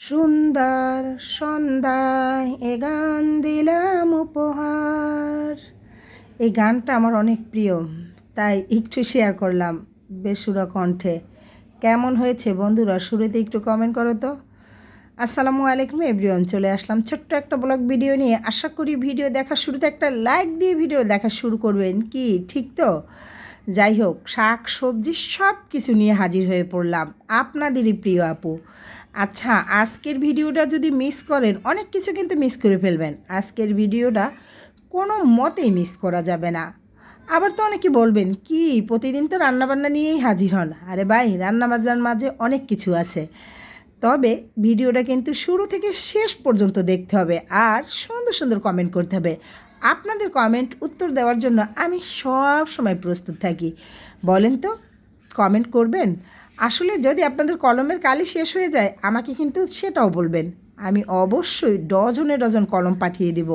সুন্দর সন্ধ্যায় এ গান দিলাম উপহার। এই গানটা আমার অনেক প্রিয়, তাই একটু শেয়ার করলাম বেসুরা কণ্ঠে। কেমন হয়েছে বন্ধুরা, শুরুতে একটু কমেন্ট করো তো। আসসালামু আলাইকুম এভরিওয়ান চলে আসলাম ছোট্ট একটা ব্লগ ভিডিও নিয়ে। আশা করি ভিডিও দেখা শুরুতে একটা লাইক দিয়ে ভিডিও দেখা শুরু করবেন কি, ঠিক তো? যাই হোক, শাক, সবজি সব কিছু নিয়ে হাজির হয়ে পড়লাম। আপনাদেরই প্রিয় আপু। আচ্ছা আজকের ভিডিওটা যদি মিস করেন, অনেক কিছু কিন্তু মিস করে ফেলবেন। আজকের ভিডিওটা কোনো মতেই মিস করা যাবে না। আবার তো অনেকে বলবেন, কি, প্রতিদিন তো রান্নাবান্না নিয়েই হাজির হন? আরে ভাই, রান্নাবান্নার মাঝে অনেক কিছু আছে। তবে ভিডিওটা কিন্তু শুরু থেকে শেষ পর্যন্ত দেখতে হবে আর সুন্দর সুন্দর কমেন্ট করতে হবে। আপনাদের কমেন্ট উত্তর দেওয়ার জন্য আমি সব সময় প্রস্তুত থাকি। বলেন তো কমেন্ট করবেন? আসলে যদি আপনাদের কলমের কালি শেষ হয়ে যায়, আমাকে কিন্তু সেটাও বলবেন। আমি অবশ্যই ডজনে ডজন কলম পাঠিয়ে দেব।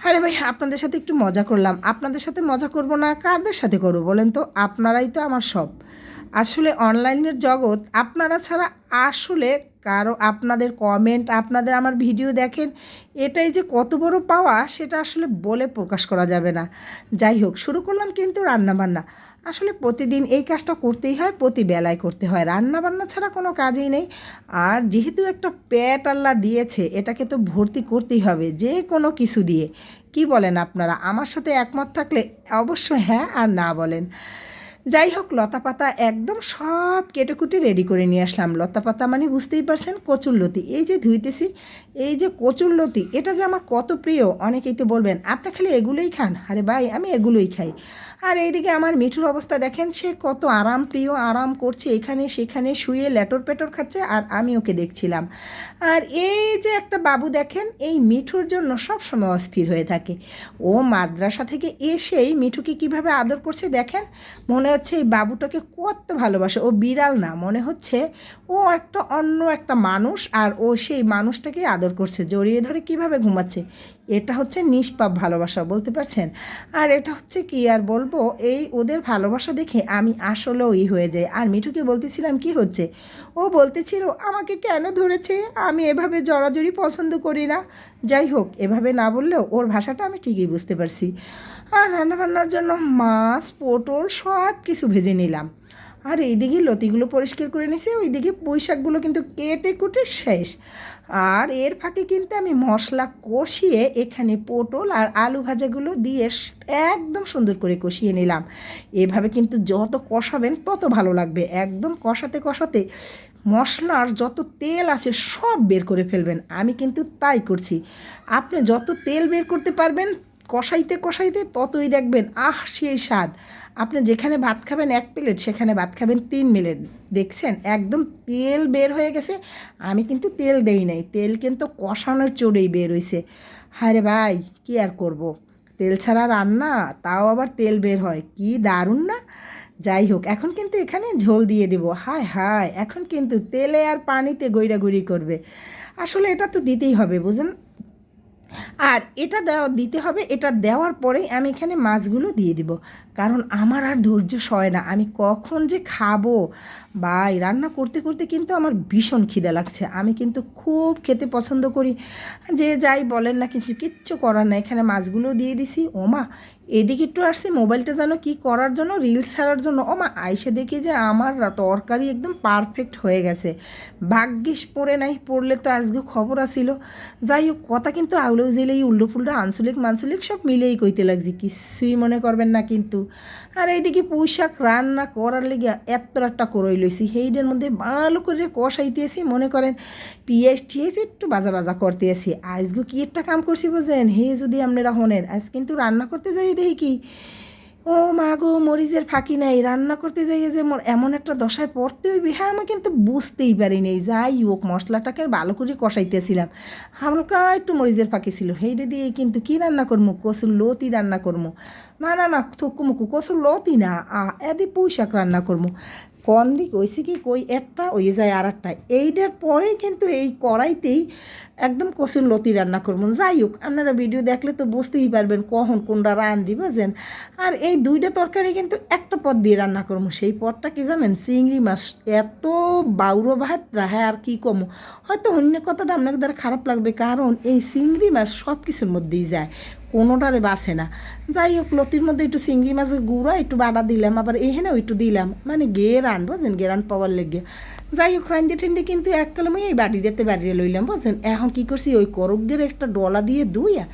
আরে ভাই, আপনাদের সাথে একটু মজা করলাম। আপনাদের সাথে মজা করব না কারদের সাথে করব বলেন তো? আপনারাই তো আমার সব। আসলে অনলাইনের জগৎ আপনারা ছাড়া আসলে কারও আপনাদের কমেন্ট আপনাদের আমার ভিডিও দেখেন, এটাই যে কত বড় পাওয়া, সেটা আসলে বলে প্রকাশ করা যাবে না। যাই হোক, শুরু করলাম কিন্তু রান্নাবান্না। আসলে প্রতিদিন এই কাজটা করতেই হয় প্রতি বেলায় করতে হয়। রান্না বান্না ছাড়া কোনো কাজই নেই। আর যেহেতু একটা পেট আল্লাহ দিয়েছে, এটাকে তো ভর্তি করতেই হবে, যে কোনো কিছু দিয়ে। কি বলেন আপনারা? আমার সাথে একমত থাকলে অবশ্য হ্যাঁ আর না বলেন। যাই হোক, লতা পাতা একদম সব কেটেকুটে রেডি করে নিয়ে আসলাম। লতা পাতা মানে বুঝতেই পারছেন কচুরলতি এই যে ধুইতেছি, এই যে কচুরলতি এটা যে আমার কত প্রিয়, অনেকেই তো বলবেন, আপনি খালি এগুলোই খান? আরে ভাই, আমি এগুলোই খাই। আর এইদিকে আমার মিঠুর অবস্থা দেখেন, সে কত আরাম প্রিয়, আরাম করছে এখানে, সেখানে, শুয়ে লেটর পেটর খাচ্ছে, আর আমি ওকে দেখছিলাম। আর এই যে একটা বাবু দেখেন, এই মিঠুর জন্য সব সময় অস্থির হয়ে থাকে। ও মাদ্রাসা থেকে এসেই মিঠুকে কীভাবে আদর করছে দেখেন, মনে হচ্ছে এই বাবুটাকে কত ভালোবাসে। ও বিড়াল না, মনে হচ্ছে ও একটা অন্য একটা মানুষ আর ও সেই মানুষটাকে আদর করছে, জড়িয়ে ধরে কীভাবে ঘুমাচ্ছে। এটা হচ্ছে নিষ্পাপ ভালোবাসা, বলতে পারছেন? আর এটা হচ্ছে কি আর বলব, এই ওদের ভালোবাসা দেখে আমি আসলেও ই হয়ে যাই। আর মিঠুকে বলতেছিলাম, কি হচ্ছে? ও বলতেছিল, আমাকে কেন ধরেছে? আমি এভাবে জড়াজড়ি পছন্দ করি না। যাই হোক, এভাবে না বললেও ওর ভাষাটা আমি ঠিকই বুঝতে পারছি। আর রান্নাবান্নার জন্য মাছ, পটল সব কিছু ভেজে নিলাম। আর এইদিকে লতিগুলো পরিষ্কার করে নিয়েছি, ওইদিকে পুঁই শাকগুলো কিন্তু কেটে কুটে শেষ। আর এর ফাঁকে কিন্তু আমি মশলা কষিয়ে এখানে পটল আর আলু ভাজাগুলো দিয়ে একদম সুন্দর করে কষিয়ে নিলাম। এভাবে কিন্তু যত কষাবেন তত ভালো লাগবে। একদম কষাতে কষাতে মশলার যত তেল আছে সব বের করে ফেলবেন। আমি কিন্তু তাই করছি। আপনি যত তেল বের করতে পারবেন কষাইতে কষাইতে ততই দেখবেন, আহ, সেই স্বাদ। আপনি যেখানে ভাত খাবেন এক প্লেট, সেখানে ভাত খাবেন তিন প্লেট দেখছেন? একদম তেল বের হয়ে গেছে। আমি কিন্তু তেল দেই নাই। তেল কিন্তু কষানোর চড়েই বের হয়েছে হায় রে ভাই, কী আর করব। তেল ছাড়া রান্না, তাও আবার তেল বের হয়। কি দারুণ না? যাই হোক, এখন কিন্তু এখানে ঝোল দিয়ে দেবো। হায় হায়, এখন কিন্তু তেলে আর পানিতে গৈরাগুড়ি করবে। আসলে এটা তো দিতেই হবে, বুঝেন? আর এটা দেওয়া দিতে হবে এটা দেওয়ার পরেই আমি এখানে মাছগুলো দিয়ে দিব। কারণ আমার আর ধৈর্য সয় না। আমি কখন যে খাব? বাই রান্না করতে করতে কিন্তু আমার ভীষণ খিদে লাগছে। আমি কিন্তু খুব খেতে পছন্দ করি। যে যাই বলেন না কিন্তু কিচ্ছু করার না। এখানে মাছগুলো দিয়ে দিছি। ওমা, এদিকে একটু আসছি মোবাইলটা যেন কি করার জন্য রিলস ছাড়ার জন্য। ওমা, আইসে দেখি যে আমার তরকারি একদম পারফেক্ট হয়ে গেছে। ভাগ্যিস পড়ে নাই, পড়লে তো আজকে খবর আসিল যাই হোক, কথা কিন্তু আউলেও জেলেই উল্টো ফুল্টো আঞ্চলিক মানসলিক সব মিলেই কইতে লাগছি। কিছুই মনে করবেন না কিন্তু। আর এইদিকে পুঁই শাক রান্না করার লেগে এত একটা করই লইছি। সেইটার মধ্যে ভালো করে কষাইতেছি, মনে করেন পিঁয়াজ ঠিয়েছি একটু বাজা বাজা করতে আসি আজগু কি একটা কাম করছি বোঝেন? হে যদি আপনারা হনেন, আজ কিন্তু রান্না করতে যাই দেখি। কি ও মা গো, মরিচের ফাঁকি নাই, রান্না করতে যাই যে মোর এমন একটা দশায় পড়তে হইবে হ্যাঁ আমি কিন্তু বুঝতেই পারি পারিনি যাই হোক, মশলাটাকে ভালো করে কষাইতেছিলাম। হালকা একটু মরিচের ফাঁকি ছিল সেইটা দিয়ে কিন্তু কি রান্না করব কচুর লতি রান্না করব না না না থুকু মুকু কচুর লতি না, আ, এদি পুঁই শাক রান্না করব কোন দিক কি কই, একটা ওই যায় আর একটা এইটার পরেই কিন্তু এই কড়াইতেই একদম কচুর লতি রান্না করবেন যাই হোক, আপনারা ভিডিও দেখলে তো বুঝতেই পারবেন কখন কোনটা রান দিবেন আর এই দুইটা তরকারি কিন্তু একটা পদ দিয়ে রান্না করব। সেই পদটা কি জানেন? চিংড়ি মাছ। এত বাউরো ভাত, রাহা আর কি কমো? হয়তো অন্য কথাটা আপনাকে দ্বারা খারাপ লাগবে, কারণ এই চিংড়ি মাছ সব কিছুর মধ্যেই যায়। কোনোটারে বাসে না। যাই হোক, লতির মধ্যে একটু চিংড়ি মাছের গুঁড়ো, একটু বাটা দিলাম, আবার এখানেও একটু দিলাম। মানে গেরান বুঝছেন গেরান পাওয়ার লেগে। যাই হোক রান্ধে ঠেন্দে কিন্তু এক কালামে এই বাড়ি দিতে বাড়িয়ে লইলাম বুঝছেন এখন কি করছি? ওই করকদের একটা ডলা দিয়ে দুইয়া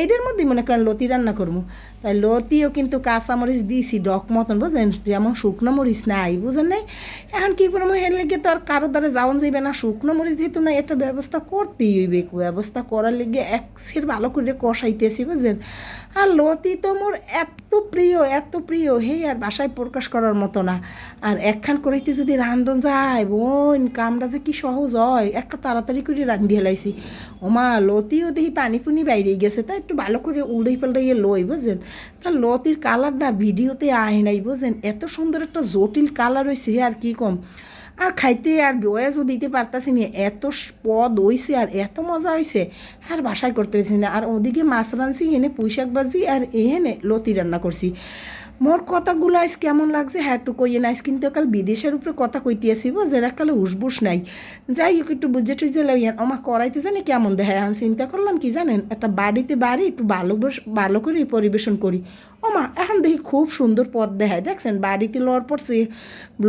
এইটার মধ্যে মনে করেন লতি রান্না করব। তাই লতিও কিন্তু কাঁচামরিচ দিয়েছি ডক মতন, বুঝলেন? যেমন শুকনো মরিচ নাই, বুঝেন নাই? এখন কী করব? হের লেগে তো আর কারও দ্বারা যাওয়ান যাইবে না। শুকনো মরিচ যেহেতু না এটা ব্যবস্থা করতেই হইবে। ব্যবস্থা করার লেগে এক সের ভালো করে কষাইতেছি, বুঝলেন? আর লতি তো মোর এত প্রিয় এত প্রিয়। হে আর বাসায় প্রকাশ করার মতো না। আর একখান করাইতে যদি রান্ধন যায়, বোন, কামটা যে কি সহজ হয়। একটা তাড়াতাড়ি করে রান্ধি হেলাইছি ওমা লতিও দেখি পানি পুনি বাইরে গেছে। তা একটু ভালো করে উল্টাই পাল্টাইয়ে লই, বুঝছেন? তা লতির কালার না ভিডিওতে আহে নাই, বুঝছেন? এত সুন্দর একটা জটিল কালার হয়েছে আর কি কম? আর খাইতে আর বয়সও দিতে পারতাছি না এত পদ হইছে আর এত মজা হয়েছে আর বাসায় করতে পারছি না। আর ওদিকে মাছ রাঁধছি, এনে পুঁইশাক বাজি আর এনে লতি রান্না করছি। মোর কথাগুলো আজ কেমন লাগছে? হ্যাঁ একটু কইয়ে নাইস কিন্তু কাল বিদেশের উপরে কথা কইতে আসিব যেটা কালে উসবুস নাই। যাই হোক, একটু বুঝে টুঝে লইয়ান আমার করাইতে জানি কেমন দেখায় আমি চিন্তা করলাম কি জানেন, একটা বাড়িতে বাড়ি, একটু ভালো ভালো করে পরিবেশন করি। ওমা, এখন দেখি খুব সুন্দর পথ দেখায়, দেখছেন? বাড়িতে লওয়ার পর সে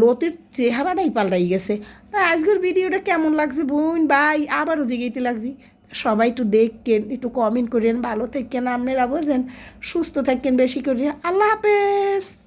লতির চেহারাটাই পাল্টাই গেছে। তা আজকের ভিডিওটা কেমন লাগছে বোন? ভাই আবারও জিগাইতে লাগছি। সবাই একটু দেখকেন একটু কমেন্ট করেন, ভালো থাকেন, আপনারা বোঝেন, সুস্থ থাকেন, বেশি করে। আল্লাহ হাফেজ।